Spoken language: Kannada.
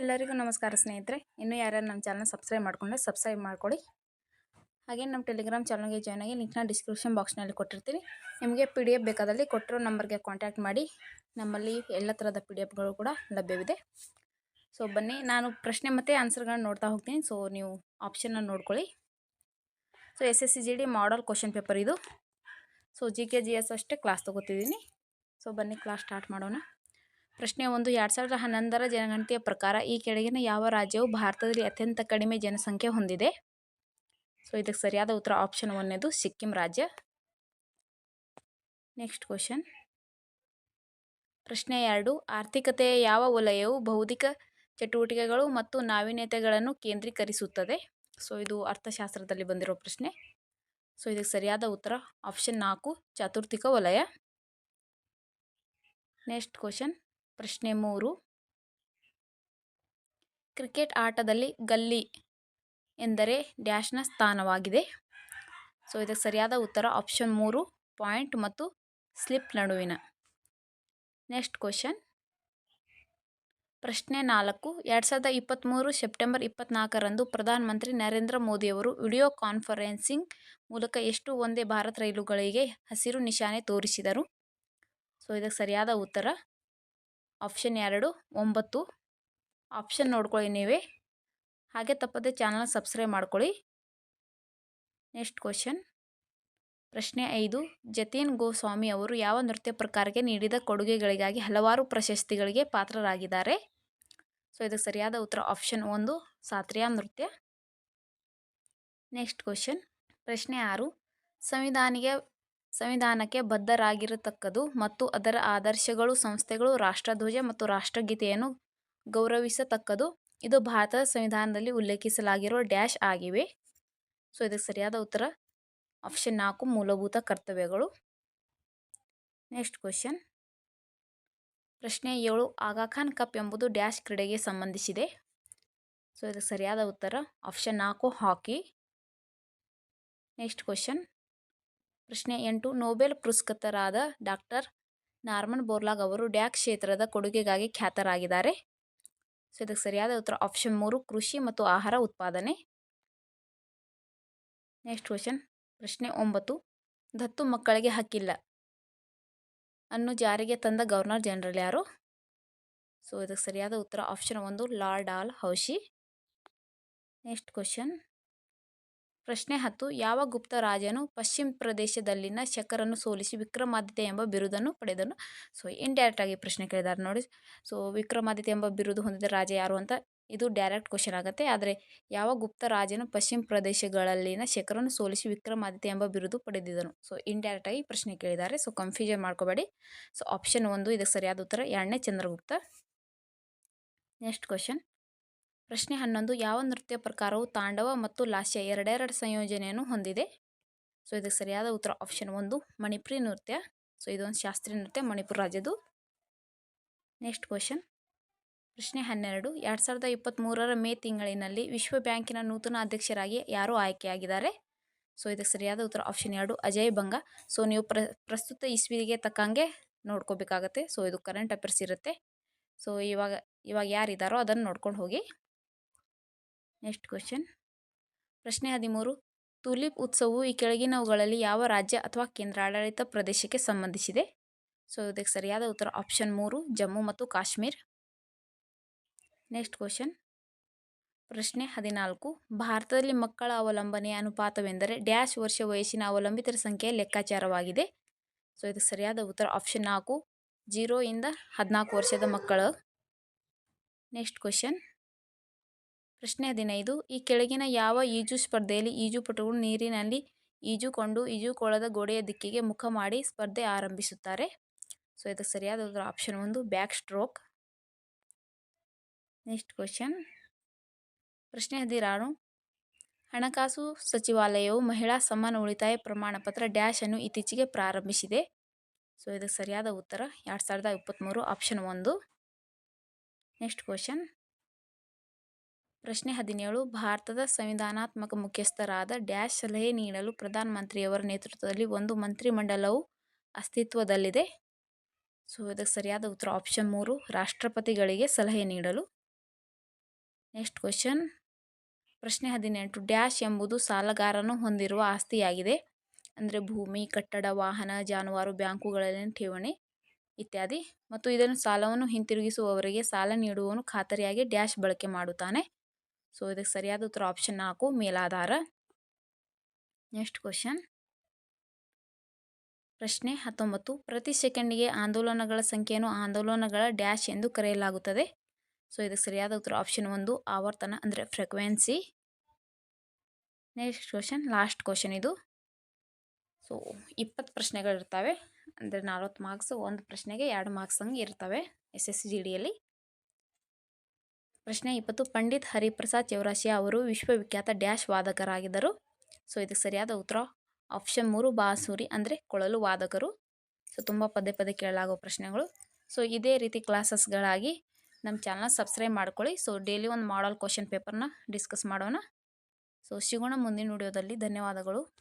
ಎಲ್ಲರಿಗೂ ನಮಸ್ಕಾರ ಸ್ನೇಹಿತರೆ. ಇನ್ನೂ ಯಾರ್ಯಾರು ನಮ್ಮ ಚಾನಲ್ ಸಬ್ಸ್ಕ್ರೈಬ್ ಮಾಡ್ಕೊಂಡ್ರೆ ಸಬ್ಸ್ಕ್ರೈಬ್ ಮಾಡ್ಕೊಳ್ಳಿ. ಹಾಗೆ ನಮ್ಮ ಟೆಲಿಗ್ರಾಮ್ ಚಾನಲ್ಗೆ ಜಾಯ್ನ್ ಆಗಿ ಲಿಂಕ್ನ ಡಿಸ್ಕ್ರಿಪ್ಷನ್ ಬಾಕ್ಸ್ನಲ್ಲಿ ಕೊಟ್ಟಿರ್ತೀನಿ. ನಿಮಗೆ ಪಿ ಡಿ ಎಫ್ ಬೇಕಾದಲ್ಲಿ ಕೊಟ್ಟಿರೋ ನಂಬರ್ಗೆ ಕಾಂಟ್ಯಾಕ್ಟ್ ಮಾಡಿ. ನಮ್ಮಲ್ಲಿ ಎಲ್ಲ ಥರದ ಪಿ ಡಿ ಎಫ್ಗಳು ಕೂಡ ಲಭ್ಯವಿದೆ. ಸೊ ಬನ್ನಿ, ನಾನು ಪ್ರಶ್ನೆ ಮತ್ತು ಆನ್ಸರ್ಗಳನ್ನ ನೋಡ್ತಾ ಹೋಗ್ತೀನಿ. ಸೊ ನೀವು ಆಪ್ಷನ್ನ ನೋಡ್ಕೊಳ್ಳಿ. So S S C G D model question paper ಇದು. So G K G S ಅಷ್ಟೇ ಕ್ಲಾಸ್ ತೊಗೋತಿದ್ದೀನಿ. ಸೊ ಬನ್ನಿ ಕ್ಲಾಸ್ ಸ್ಟಾರ್ಟ್ ಮಾಡೋಣ. ಪ್ರಶ್ನೆ ಒಂದು, ಎರಡು ಸಾವಿರದ ಹನ್ನೊಂದರ ಜನಗಣತಿಯ ಪ್ರಕಾರ ಈ ಕೆಳಗಿನ ಯಾವ ರಾಜ್ಯವು ಭಾರತದಲ್ಲಿ ಅತ್ಯಂತ ಕಡಿಮೆ ಜನಸಂಖ್ಯೆ ಹೊಂದಿದೆ? ಸೊ ಇದಕ್ಕೆ ಸರಿಯಾದ ಉತ್ತರ ಆಪ್ಷನ್ ಒಂದೇದು ಸಿಕ್ಕಿಂ ರಾಜ್ಯ. ನೆಕ್ಸ್ಟ್ ಕ್ವಶನ್ ಪ್ರಶ್ನೆ ಎರಡು, ಆರ್ಥಿಕತೆಯ ಯಾವ ವಲಯವು ಬೌದ್ಧಿಕ ಚಟುವಟಿಕೆಗಳು ಮತ್ತು ನಾವೀನ್ಯತೆಗಳನ್ನು ಕೇಂದ್ರೀಕರಿಸುತ್ತದೆ? ಸೊ ಇದು ಅರ್ಥಶಾಸ್ತ್ರದಲ್ಲಿ ಬಂದಿರೋ ಪ್ರಶ್ನೆ. ಸೊ ಇದಕ್ಕೆ ಸರಿಯಾದ ಉತ್ತರ ಆಪ್ಷನ್ ನಾಲ್ಕು, ಚಾತುರ್ಥಿಕ ವಲಯ. ನೆಕ್ಸ್ಟ್ ಕ್ವಶನ್ ಪ್ರಶ್ನೆ ಮೂರು. ಕ್ರಿಕೆಟ್ ಆಟದಲ್ಲಿ ಗಲ್ಲಿ ಎಂದರೆ ಡ್ಯಾಶ್ನ ಸ್ಥಾನವಾಗಿದೆ. ಸೊ, ಇದಕ್ಕೆ ಸರಿಯಾದ ಉತ್ತರ ಆಪ್ಷನ್ ಮೂರು, ಪಾಯಿಂಟ್ ಮತ್ತು ಸ್ಲಿಪ್ ನಡುವಿನ. Next question. ಪ್ರಶ್ನೆ ನಾಲ್ಕು, ಎರಡು ಸಾವಿರದ ಇಪ್ಪತ್ತ್ಮೂರು ಸೆಪ್ಟೆಂಬರ್ ಇಪ್ಪತ್ತ್ನಾಲ್ಕರಂದು ಪ್ರಧಾನಮಂತ್ರಿ ನರೇಂದ್ರ ಮೋದಿಯವರು ವಿಡಿಯೋ ಕಾನ್ಫರೆನ್ಸಿಂಗ್ ಮೂಲಕ ಎಷ್ಟು ಒಂದೇ ಭಾರತ್ ರೈಲುಗಳಿಗೆ ಹಸಿರು ನಿಶಾನೆ ತೋರಿಸಿದರು? ಸೊ, ಇದಕ್ಕೆ ಸರಿಯಾದ ಉತ್ತರ ಆಪ್ಷನ್ ಎರಡು, ಒಂಬತ್ತು ಆಪ್ಷನ್ ನೋಡ್ಕೊಳ್ಳಿ ನೀವೇ ಹಾಗೆ ತಪ್ಪದೆ ಚಾನಲ್ನ ಸಬ್ಸ್ಕ್ರೈಬ್ ಮಾಡ್ಕೊಳ್ಳಿ. Next question. ಪ್ರಶ್ನೆ ಐದು, ಜತೀನ್ ಗೋಸ್ವಾಮಿ ಅವರು ಯಾವ ನೃತ್ಯ ಪ್ರಕಾರಕ್ಕೆ ನೀಡಿದ ಕೊಡುಗೆಗಳಿಗಾಗಿ ಹಲವಾರು ಪ್ರಶಸ್ತಿಗಳಿಗೆ ಪಾತ್ರರಾಗಿದ್ದಾರೆ? ಸೊ, ಇದಕ್ಕೆ ಸರಿಯಾದ ಉತ್ತರ ಆಪ್ಷನ್ ಒಂದು, ಸಾತ್ರಿಯಾ ನೃತ್ಯ. Next question. ಪ್ರಶ್ನೆ ಆರು ಸಂವಿಧಾನಿಗೆ ಸಂವಿಧಾನಕ್ಕೆ ಬದ್ಧರಾಗಿರತಕ್ಕದ್ದು ಮತ್ತು ಅದರ ಆದರ್ಶಗಳು, ಸಂಸ್ಥೆಗಳು, ರಾಷ್ಟ್ರಧ್ವಜ ಮತ್ತು ರಾಷ್ಟ್ರಗೀತೆಯನ್ನು ಗೌರವಿಸತಕ್ಕದು. ಇದು ಭಾರತದ ಸಂವಿಧಾನದಲ್ಲಿ ಉಲ್ಲೇಖಿಸಲಾಗಿರುವ ಡ್ಯಾಶ್ ಆಗಿವೆ. ಸೊ, ಇದಕ್ಕೆ ಸರಿಯಾದ ಉತ್ತರ ಆಪ್ಷನ್ ನಾಲ್ಕು, ಮೂಲಭೂತ ಕರ್ತವ್ಯಗಳು. Next question. ಪ್ರಶ್ನೆ ಏಳು ಆಗಾಖಾನ್ ಕಪ್ ಎಂಬುದು ಡ್ಯಾಶ್ ಕ್ರೀಡೆಗೆ ಸಂಬಂಧಿಸಿದೆ. ಸೊ, ಇದಕ್ಕೆ ಸರಿಯಾದ ಉತ್ತರ ಆಪ್ಷನ್ ನಾಲ್ಕು, ಹಾಕಿ. Next question. ಪ್ರಶ್ನೆ ಎಂಟು, ನೋಬೆಲ್ ಪುರಸ್ಕೃತರಾದ ಡಾಕ್ಟರ್ ನಾರ್ಮನ್ ಬೋರ್ಲಾಗ್ ಅವರು ಡ್ಯಾಕ್ ಕ್ಷೇತ್ರದ ಕೊಡುಗೆಗಾಗಿ ಖ್ಯಾತರಾಗಿದ್ದಾರೆ. ಸೊ, ಇದಕ್ಕೆ ಸರಿಯಾದ ಉತ್ತರ ಆಪ್ಷನ್ ಮೂರು, ಕೃಷಿ ಮತ್ತು ಆಹಾರ ಉತ್ಪಾದನೆ. ನೆಕ್ಸ್ಟ್ ಕ್ವಶನ್, ಪ್ರಶ್ನೆ ಒಂಬತ್ತು, ದತ್ತು ಮಕ್ಕಳಿಗೆ ಹಕ್ಕಿಲ್ಲ ಅನ್ನು ಜಾರಿಗೆ ತಂದ ಗವರ್ನರ್ ಜನರಲ್ ಯಾರು? ಸೊ, ಇದಕ್ಕೆ ಸರಿಯಾದ ಉತ್ತರ ಆಪ್ಷನ್ ಒಂದು, lord Dalhousie. Next question ಪ್ರಶ್ನೆ ಹತ್ತು, ಯಾವ ಗುಪ್ತ ರಾಜನು ಪಶ್ಚಿಮ ಪ್ರದೇಶದಲ್ಲಿನ ಶಕರನ್ನು ಸೋಲಿಸಿ ವಿಕ್ರಮಾದಿತ್ಯ ಎಂಬ ಬಿರುದನ್ನು ಪಡೆದನು? ಸೊ ಇಂಡೈರೆಕ್ಟ್ ಆಗಿ ಪ್ರಶ್ನೆ ಕೇಳಿದ್ದಾರೆ ನೋಡಿ. ಸೊ ವಿಕ್ರಮಾದಿತ್ಯ ಎಂಬ ಬಿರುದು ಹೊಂದಿದ ರಾಜ ಯಾರು ಅಂತ ಇದು ಡೈರೆಕ್ಟ್ ಕ್ವಶನ್ ಆಗುತ್ತೆ. ಆದರೆ, ಯಾವ ಗುಪ್ತ ರಾಜನು ಪಶ್ಚಿಮ ಪ್ರದೇಶಗಳಲ್ಲಿನ ಶಕರನ್ನು ಸೋಲಿಸಿ ವಿಕ್ರಮಾದಿತ್ಯ ಎಂಬ ಬಿರುದು ಪಡೆದಿದ್ದನು? ಸೊ ಇಂಡೈರೆಕ್ಟ್ ಆಗಿ ಪ್ರಶ್ನೆ ಕೇಳಿದ್ದಾರೆ ಸೊ ಕನ್ಫ್ಯೂಷನ್ ಮಾಡ್ಕೋಬೇಡಿ. ಸೊ ಆಪ್ಷನ್ ಒಂದು ಇದಕ್ಕೆ ಸರಿಯಾದ ಉತ್ತರ, ಎರಡನೇ ಚಂದ್ರಗುಪ್ತ. ನೆಕ್ಸ್ಟ್ ಕ್ವಶನ್ ಪ್ರಶ್ನೆ ಹನ್ನೊಂದು, ಯಾವ ನೃತ್ಯ ಪ್ರಕಾರವು ತಾಂಡವ ಮತ್ತು ಲಾಸ್ಯ ಎರಡೆರಡು ಸಂಯೋಜನೆಯನ್ನು ಹೊಂದಿದೆ? ಸೊ, ಇದಕ್ಕೆ ಸರಿಯಾದ ಉತ್ತರ ಆಪ್ಷನ್ ಒಂದು, ಮಣಿಪುರಿ ನೃತ್ಯ. ಸೊ, ಇದೊಂದು ಶಾಸ್ತ್ರೀಯ ನೃತ್ಯ, ಮಣಿಪುರ ರಾಜ್ಯದು ನೆಕ್ಸ್ಟ್ ಕ್ವಶನ್ ಪ್ರಶ್ನೆ ಹನ್ನೆರಡು, ಎರಡು ಸಾವಿರದ ಇಪ್ಪತ್ತ್ಮೂರರ ಮೇ ತಿಂಗಳಿನಲ್ಲಿ ವಿಶ್ವ ಬ್ಯಾಂಕಿನ ನೂತನ ಅಧ್ಯಕ್ಷರಾಗಿ ಯಾರು ಆಯ್ಕೆಯಾಗಿದ್ದಾರೆ? ಸೊ, ಇದಕ್ಕೆ ಸರಿಯಾದ ಉತ್ತರ ಆಪ್ಷನ್ ಎರಡು, ಅಜಯ್ ಬಂಗ. ಸೊ, ನೀವು ಪ್ರ, ಪ್ರಸ್ತುತ ಇಸ್ವಿಗೆ ತಕ್ಕಂಗೆ ನೋಡ್ಕೋಬೇಕಾಗತ್ತೆ. ಸೊ, ಇದು ಕರೆಂಟ್ ಅಫೇರ್ಸ್ ಇರುತ್ತೆ. ಸೊ, ಇವಾಗ ಇವಾಗ ಯಾರಿದ್ದಾರೋ ಅದನ್ನು ನೋಡ್ಕೊಂಡು ಹೋಗಿ. ನೆಕ್ಸ್ಟ್ ಕ್ವಶನ್ ಪ್ರಶ್ನೆ ಹದಿಮೂರು. ತುಲಿಪ್ ಉತ್ಸವವು ಈ ಕೆಳಗಿನವುಗಳಲ್ಲಿ ಯಾವ ರಾಜ್ಯ ಅಥವಾ ಕೇಂದ್ರಾಡಳಿತ ಪ್ರದೇಶಕ್ಕೆ ಸಂಬಂಧಿಸಿದೆ? ಸೊ ಇದಕ್ಕೆ ಸರಿಯಾದ ಉತ್ತರ ಆಪ್ಷನ್ ಮೂರು, ಜಮ್ಮು ಮತ್ತು ಕಾಶ್ಮೀರ್. ನೆಕ್ಸ್ಟ್ ಕ್ವಶನ್ ಪ್ರಶ್ನೆ ಹದಿನಾಲ್ಕು. ಭಾರತದಲ್ಲಿ ಮಕ್ಕಳ ಅವಲಂಬನೆಯ ಅನುಪಾತವೆಂದರೆ ಡ್ಯಾಶ್ ವರ್ಷ ವಯಸ್ಸಿನ ಅವಲಂಬಿತರ ಸಂಖ್ಯೆಯ ಲೆಕ್ಕಾಚಾರವಾಗಿದೆ. ಸೊ ಇದಕ್ಕೆ ಸರಿಯಾದ ಉತ್ತರ ಆಪ್ಷನ್ ನಾಲ್ಕು. ಜೀರೋ ಇಂದ ಹದಿನಾಲ್ಕು ವರ್ಷದ ಮಕ್ಕಳು. ನೆಕ್ಸ್ಟ್ ಕ್ವಶನ್ ಪ್ರಶ್ನೆ ಹದಿನೈದು, ಈ ಕೆಳಗಿನ ಯಾವ ಈಜು ಸ್ಪರ್ಧೆಯಲ್ಲಿ ಈಜುಪಟುಗಳು ನೀರಿನಲ್ಲಿ ಈಜುಕೊಂಡು ಈಜುಕೊಳದ ಗೋಡೆಯ ದಿಕ್ಕಿಗೆ ಮುಖ ಮಾಡಿ ಸ್ಪರ್ಧೆ ಆರಂಭಿಸುತ್ತಾರೆ? ಸೊ ಇದಕ್ಕೆ ಸರಿಯಾದ ಉತ್ತರ ಆಪ್ಷನ್ ಒಂದು ಬ್ಯಾಕ್ ಸ್ಟ್ರೋಕ್ ನೆಕ್ಸ್ಟ್ ಕ್ವಶನ್ ಪ್ರಶ್ನೆ ಹದಿನಾರು, ಹಣಕಾಸು ಸಚಿವಾಲಯವು ಮಹಿಳಾ ಸಮಾನ ಉಳಿತಾಯ ಪ್ರಮಾಣ ಪತ್ರ ಡ್ಯಾಶ್ ಅನ್ನು ಇತ್ತೀಚೆಗೆ ಪ್ರಾರಂಭಿಸಿದೆ. ಸೊ ಇದಕ್ಕೆ ಸರಿಯಾದ ಉತ್ತರ, ಎರಡು ಸಾವಿರದ ಇಪ್ಪತ್ತ್ಮೂರು ಆಪ್ಷನ್ ಒಂದು. ನೆಕ್ಸ್ಟ್ ಕ್ವಶನ್ ಪ್ರಶ್ನೆ ಹದಿನೇಳು, ಭಾರತದ ಸಂವಿಧಾನಾತ್ಮಕ ಮುಖ್ಯಸ್ಥರಾದ ಡ್ಯಾಶ್ ಸಲಹೆ ನೀಡಲು ಪ್ರಧಾನಮಂತ್ರಿಯವರ ನೇತೃತ್ವದಲ್ಲಿ ಒಂದು ಮಂತ್ರಿಮಂಡಲವು ಅಸ್ತಿತ್ವದಲ್ಲಿದೆ. ಸೊ, ಇದಕ್ಕೆ ಸರಿಯಾದ ಉತ್ತರ ಆಪ್ಷನ್ ಮೂರು, ರಾಷ್ಟ್ರಪತಿಗಳಿಗೆ ಸಲಹೆ ನೀಡಲು. ನೆಕ್ಸ್ಟ್ ಕ್ವಶನ್, ಪ್ರಶ್ನೆ ಹದಿನೆಂಟು ಡ್ಯಾಶ್ ಎಂಬುದು ಸಾಲಗಾರನು ಹೊಂದಿರುವ ಆಸ್ತಿಯಾಗಿದೆ. ಅಂದರೆ ಭೂಮಿ, ಕಟ್ಟಡ, ವಾಹನ, ಜಾನುವಾರು ಬ್ಯಾಂಕುಗಳಲ್ಲಿನ ಠೇವಣಿ ಇತ್ಯಾದಿ. ಮತ್ತು ಇದನ್ನು ಸಾಲವನ್ನು ಹಿಂತಿರುಗಿಸುವವರಿಗೆ ಸಾಲ ನೀಡುವವನು ಖಾತರಿಯಾಗಿ ಡ್ಯಾಶ್ ಬಳಕೆ ಮಾಡುತ್ತಾನೆ. ಸೊ ಇದಕ್ಕೆ ಸರಿಯಾದ ಉತ್ತರ ಆಪ್ಷನ್ ನಾಲ್ಕು, ಮೇಲಾಧಾರ. ನೆಕ್ಸ್ಟ್ ಕ್ವಶನ್ ಪ್ರಶ್ನೆ ಹತ್ತೊಂಬತ್ತು. ಪ್ರತಿ ಸೆಕೆಂಡಿಗೆ ಆಂದೋಲನಗಳ ಸಂಖ್ಯೆಯನ್ನು ಆಂದೋಲನಗಳ ಡ್ಯಾಶ್ ಎಂದು ಕರೆಯಲಾಗುತ್ತದೆ. ಸೊ ಇದಕ್ಕೆ ಸರಿಯಾದ ಉತ್ತರ ಆಪ್ಷನ್ ಒಂದು, ಆವರ್ತನ ಅಂದರೆ frequency next question last question ಇದು. ಸೊ ಇಪ್ಪತ್ತು ಪ್ರಶ್ನೆಗಳಿರ್ತವೆ. ಅಂದರೆ ನಲವತ್ತು ಮಾರ್ಕ್ಸ್ ಒಂದು ಪ್ರಶ್ನೆಗೆ ಎರಡು ಮಾರ್ಕ್ಸ್ ಹಂಗೆ ಇರ್ತವೆ ಎಸ್ ಎಸ್ ಜಿ ಡಿಯಲ್ಲಿ ಪ್ರಶ್ನೆ ಇಪ್ಪತ್ತು. ಪಂಡಿತ್ ಹರಿಪ್ರಸಾದ್ ಚೌರಾಸಿಯಾ ಅವರು ವಿಶ್ವವಿಖ್ಯಾತ ಡ್ಯಾಶ್ ವಾದಕರಾಗಿದ್ದರು. ಸೊ, ಇದಕ್ಕೆ ಸರಿಯಾದ ಉತ್ತರ ಆಪ್ಷನ್ ಮೂರು, ಬಾಸೂರಿ ಅಂದರೆ ಕೊಳಲು ವಾದಕರು. ಸೊ, ತುಂಬ ಪದೇ ಪದೇ ಕೇಳಲಾಗೋ ಪ್ರಶ್ನೆಗಳು. ಸೊ, ಇದೇ ರೀತಿ ಕ್ಲಾಸಸ್ಗಳಾಗಿ ನಮ್ಮ ಚಾನಲ್ ಸಬ್ಸ್ಕ್ರೈಬ್ ಮಾಡ್ಕೊಳ್ಳಿ. ಸೊ, ಡೈಲಿ ಒಂದು ಮಾಡಲ್ ಕ್ವಶನ್ ಪೇಪರ್ನ ಡಿಸ್ಕಸ್ ಮಾಡೋಣ. ಸೊ, ಸಿಗೋಣ ಮುಂದಿನ ವಿಡಿಯೋದಲ್ಲಿ. ಧನ್ಯವಾದಗಳು.